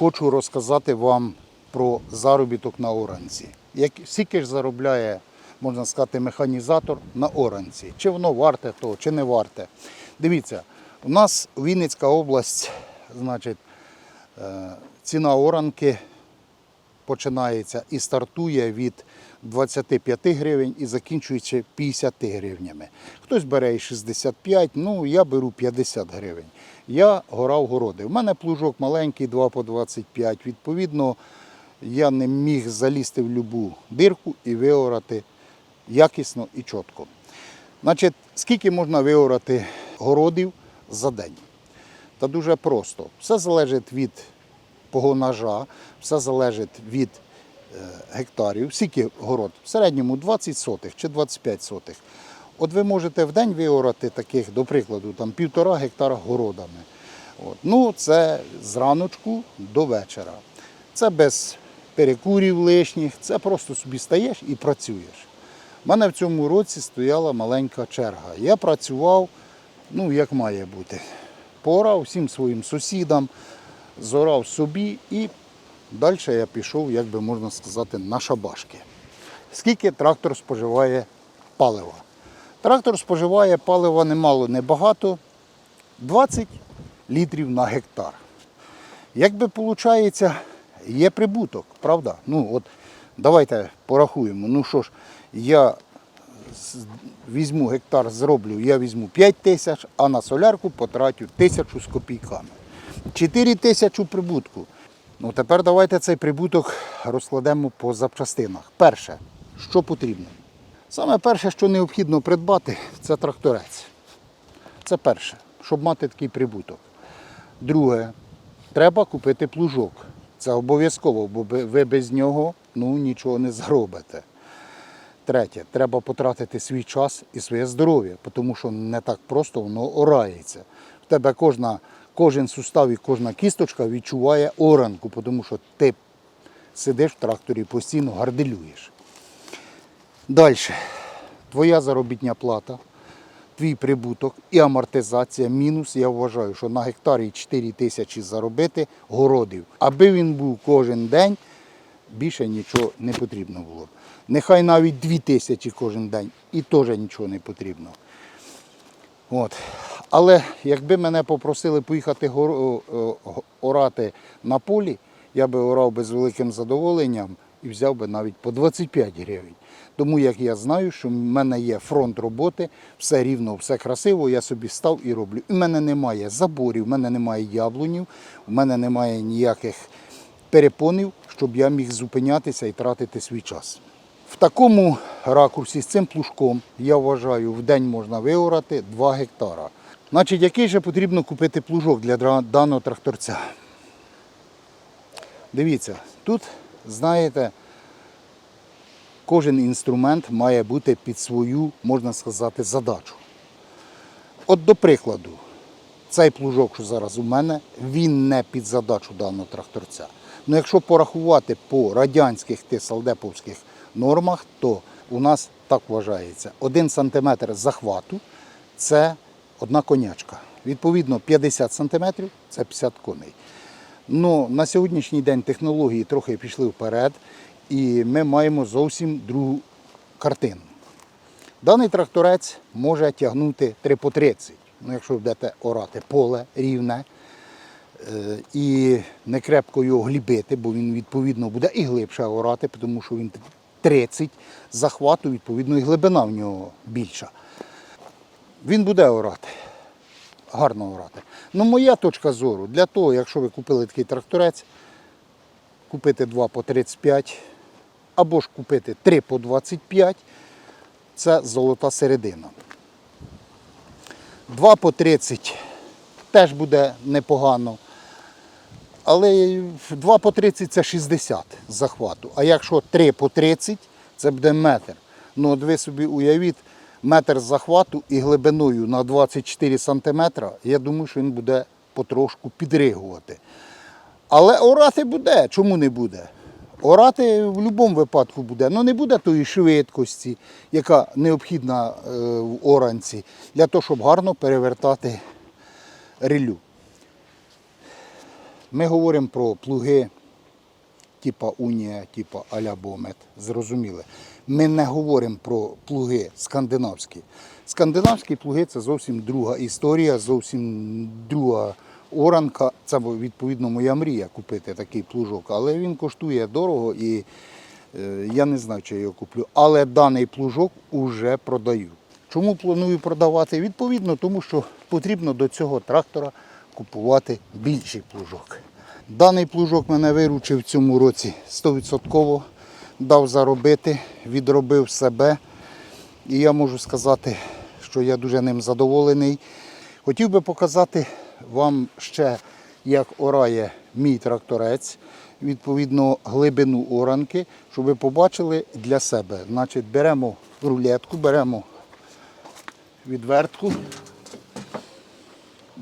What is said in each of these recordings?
хочу розказати вам про заробіток на оранці. Як, скільки ж заробляє, можна сказати, механізатор на оранці? Чи воно варте того, чи не варте? Дивіться, у нас Вінницька область, значить, е, ціна оранки починається і стартує від 25 гривень і закінчується 50 гривнями. Хтось бере і 65, ну я беру 50 гривень. Я горав городи. У мене плужок маленький, 2 по 25. Відповідно, я не міг залізти в будь-яку дирку і виорати якісно і чітко. Значить, скільки можна виорати городів за день? Та дуже просто. Все залежить від погонажа, все залежить від гектарів. Скільки город? В середньому 20 сотих чи 25 сотих. От ви можете в день виорати таких, до прикладу, там півтора гектара городами. От. Ну, це з раночку до вечора. Це без перекурів лишніх, це просто собі стаєш і працюєш. У мене в цьому році стояла маленька черга. Я працював, ну, як має бути. Порав всім своїм сусідам, зорав собі і далі я пішов, як би можна сказати, на шабашки. Скільки трактор споживає палива? Трактор споживає палива немало, небагато, 20 літрів на гектар. Якби виходить, є прибуток, правда? Ну от давайте порахуємо. Ну що ж, я візьму гектар, зроблю, я візьму 5 тисяч, а на солярку потратю тисячу з копійками. 4 тисячі прибутку. Ну тепер давайте цей прибуток розкладемо по запчастинах. Перше, що потрібно? Саме перше, що необхідно придбати, це тракторець. Це перше, щоб мати такий прибуток. Друге, треба купити плужок. Це обов'язково, бо ви без нього ну, нічого не зробите. Третє, треба потратити свій час і своє здоров'я, тому що не так просто воно орається. В тебе кожна, кожен сустав і кожна кісточка відчуває оранку, тому що ти сидиш в тракторі і постійно гарделюєш. Далі. Твоя заробітня плата, твій прибуток і амортизація мінус. Я вважаю, що на гектарі 4 тисячі заробити городів. Аби він був кожен день, більше нічого не потрібно було. Нехай навіть 2 тисячі кожен день і теж нічого не потрібно. От. Але якби мене попросили поїхати орати на полі, я би орав би з великим задоволенням і взяв би навіть по 25 гривень. Тому як я знаю, що в мене є фронт роботи, все рівно, все красиво, я собі став і роблю. В мене немає заборів, в мене немає яблунів, в мене немає ніяких перепонів, щоб я міг зупинятися і тратити свій час. В такому ракурсі з цим плужком, я вважаю, в день можна виорати 2 гектара. Значить, який же потрібно купити плужок для даного тракторця? Дивіться, тут, знаєте, кожен інструмент має бути під свою, можна сказати, задачу. От до прикладу, цей плужок, що зараз у мене, він не під задачу даного тракторця. Ну, якщо порахувати по радянських тисалдеповських нормах, то у нас так вважається, один сантиметр захвату це одна конячка. Відповідно, 50 сантиметрів це 50 коней. Ну, на сьогоднішній день технології трохи пішли вперед, і ми маємо зовсім другу картину. Даний тракторець може тягнути 3 по 30. Ну, якщо будете орати поле рівне е, і не крепко його глібити, бо він відповідно буде і глибше орати, тому що він 30 захвату, відповідно, і глибина в нього більша. Він буде орати, гарно орати. Ну, моя точка зору, для того, якщо ви купили такий тракторець, купити 2 по 35 або ж купити 3 по 25, це золота середина. 2 по 30 теж буде непогано. Але 2 по 30 це 60 захвату. А якщо 3 по 30, це буде метр. Ну, от ви собі уявіть, метр захвату і глибиною на 24 см, я думаю, що він буде потрошку підригувати. Але орати буде, чому не буде? Орати в будь-якому випадку буде. Ну не буде тої швидкості, яка необхідна е, в оранці, для того, щоб гарно перевертати релю. Ми говоримо про плуги типа Унія, типа Аля Бомет. Зрозуміли. Ми не говоримо про плуги скандинавські. Скандинавські плуги це зовсім друга історія, зовсім друга оранка. Це відповідно моя мрія купити такий плужок, але він коштує дорого і е, я не знаю, чи я його куплю. Але даний плужок уже продаю. Чому планую продавати? Відповідно, тому що потрібно до цього трактора купувати більший плужок. Даний плужок мене виручив в цьому році 100%, дав заробити, відробив себе. І я можу сказати, що я дуже ним задоволений. Хотів би показати вам ще, як орає мій тракторець, відповідно глибину оранки, щоб ви побачили для себе. Значить, беремо рулетку, беремо відвертку.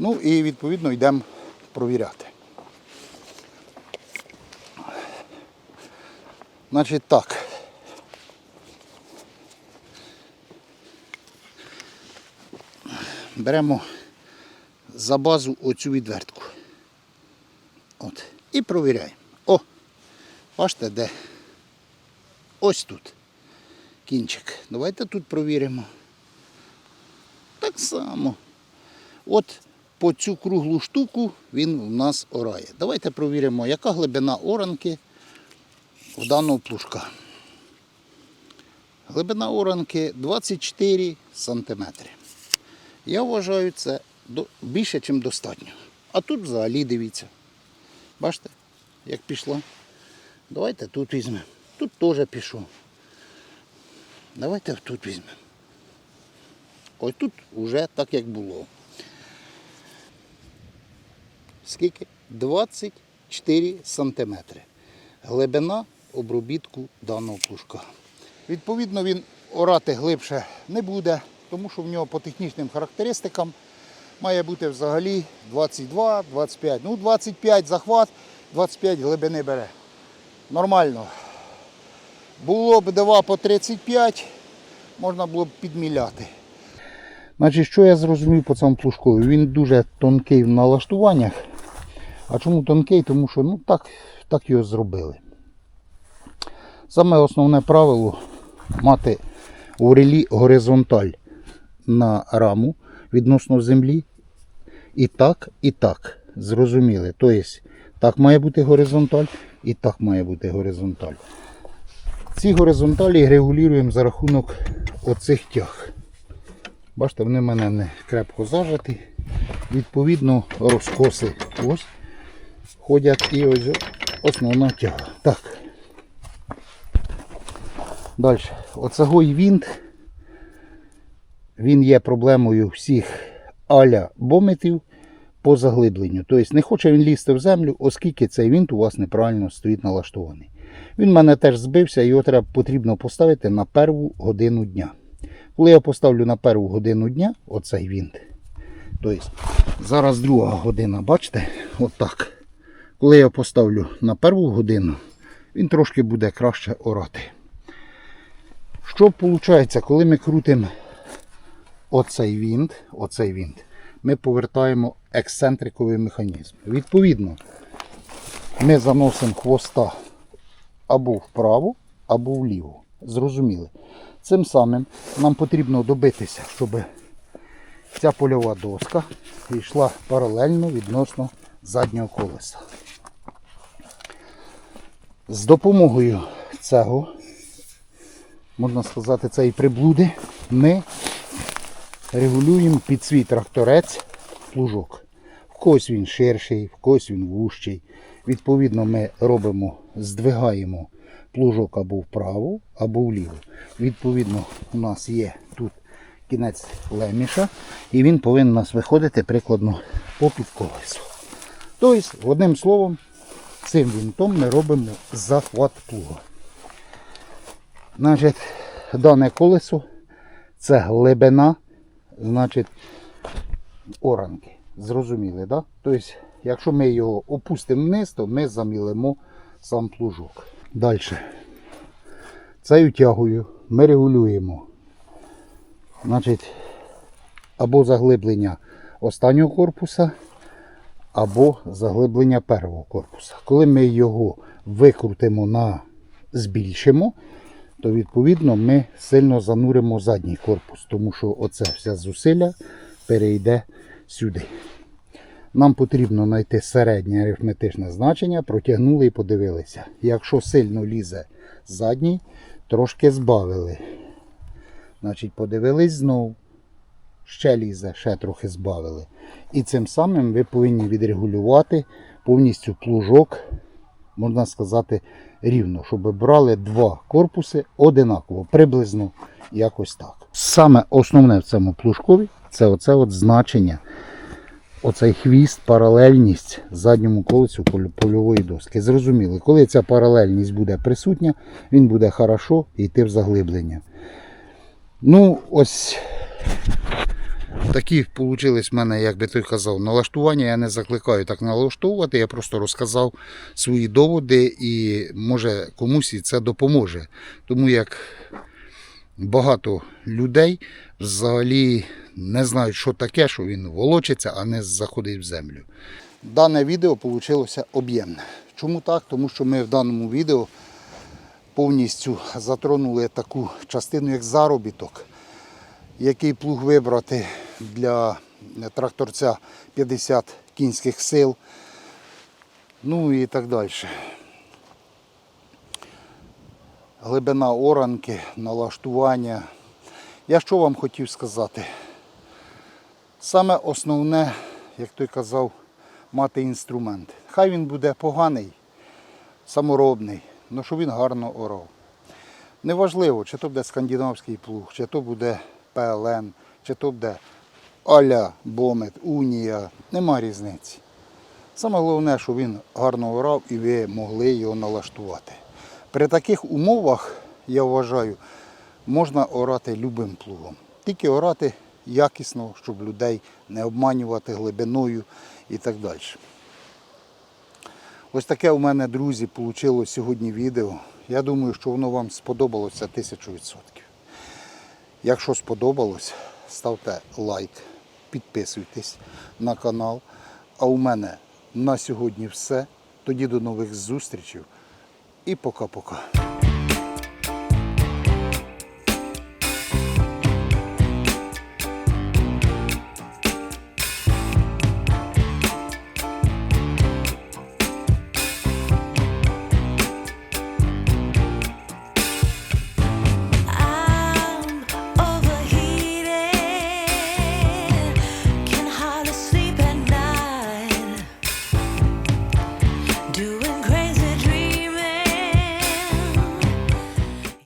Ну і відповідно йдемо провіряти. Значить так. Беремо за базу оцю відвертку. От. І провіряємо. О! Бачите, де? Ось тут. Кінчик. Давайте тут провіримо. Так само. От по цю круглу штуку він у нас орає. Давайте провіримо, яка глибина оранки в даного плужка. Глибина оранки 24 сантиметри. Я вважаю, це більше, ніж достатньо. А тут взагалі дивіться. Бачите, як пішла. Давайте тут візьмемо. Тут теж пішов. Давайте тут візьмемо. Ось тут вже так, як було. Скільки? 24 сантиметри. Глибина обробітку даного плужка. Відповідно, він орати глибше не буде, тому що в нього по технічним характеристикам має бути взагалі 22, 25. Ну, 25 захват, 25 глибини бере. Нормально. Було б 2 по 35, можна було б підміляти. Значить, що я зрозумів по цьому плужку? Він дуже тонкий в налаштуваннях. А чому тонкий? Тому що ну, так, так його зробили. Саме основне правило мати у релі горизонталь на раму відносно землі. І так, і так. Зрозуміли. Тобто, так має бути горизонталь, і так має бути горизонталь. Ці горизонталі регулюємо за рахунок оцих тяг. Бачите, вони в мене не крепко зажаті. Відповідно, розкоси ось ходять і ось основна тяга. Так. Далі. Оцегой вінт. Він є проблемою всіх аля бометів по заглибленню. Тобто не хоче він лізти в землю, оскільки цей вінт у вас неправильно стоїть налаштований. Він в мене теж збився, його треба потрібно поставити на перву годину дня. Коли я поставлю на перву годину дня оцей вінт, тобто зараз друга година, бачите, отак. Коли я поставлю на перву годину, він трошки буде краще орати. Що виходить, коли ми крутимо оцей вінт, оцей вінт, ми повертаємо ексцентриковий механізм. Відповідно, ми заносимо хвоста або вправо, або вліво. Зрозуміли. Цим самим нам потрібно добитися, щоб ця польова доска йшла паралельно відносно заднього колеса. З допомогою цього, можна сказати, цієї приблуди, ми регулюємо під свій тракторець плужок. В когось він ширший, в когось він вущий. Відповідно, ми робимо, здвигаємо плужок або вправо, або вліво. Відповідно, у нас є тут кінець леміша, і він повинен у нас виходити прикладно попід колесо. Тобто, одним словом, цим вінтом ми робимо захват плуга. Значить, дане колесо це глибина, значить, оранки. Зрозуміли? Да? Тобто, якщо ми його опустимо вниз, то ми замілимо сам плужок. Далі. Цією тягою ми регулюємо значить, або заглиблення останнього корпуса, або заглиблення первого корпуса. Коли ми його викрутимо на збільшимо, то відповідно ми сильно зануримо задній корпус, тому що оце вся зусилля перейде сюди. Нам потрібно знайти середнє арифметичне значення, протягнули і подивилися. Якщо сильно лізе задній, трошки збавили. Значить, подивились знову. Ще лізе, ще трохи збавили. І цим самим ви повинні відрегулювати повністю плужок, можна сказати, рівно, щоб брали два корпуси одинаково, приблизно якось так. Саме основне в цьому плужкові це оце от значення оцей хвіст, паралельність задньому колесу польової доски. Зрозуміли, коли ця паралельність буде присутня, він буде хорошо йти в заглиблення. Ну, ось такі вийшли в мене, як би той казав, налаштування. Я не закликаю так налаштовувати, я просто розказав свої доводи і може комусь і це допоможе. Тому як багато людей взагалі не знають, що таке, що він волочиться, а не заходить в землю. Дане відео вийшло об'ємне. Чому так? Тому що ми в даному відео повністю затронули таку частину, як заробіток, який плуг вибрати для тракторця 50 кінських сил, ну і так далі. Глибина оранки, налаштування. Я що вам хотів сказати? Саме основне, як той казав, мати інструмент. Хай він буде поганий, саморобний, але щоб він гарно орав. Неважливо, чи то буде скандинавський плуг, чи то буде ПЛН, чи то буде Аля, Бомет, Унія, нема різниці. Саме головне, щоб він гарно орав і ви могли його налаштувати. При таких умовах, я вважаю, можна орати любим плугом. Тільки орати якісно, щоб людей не обманювати глибиною і так далі. Ось таке у мене, друзі, вийшло сьогодні відео. Я думаю, що воно вам сподобалося тисячу відсотків. Якщо сподобалось, ставте лайк, підписуйтесь на канал. А у мене на сьогодні все. Тоді до нових зустрічей і пока-пока.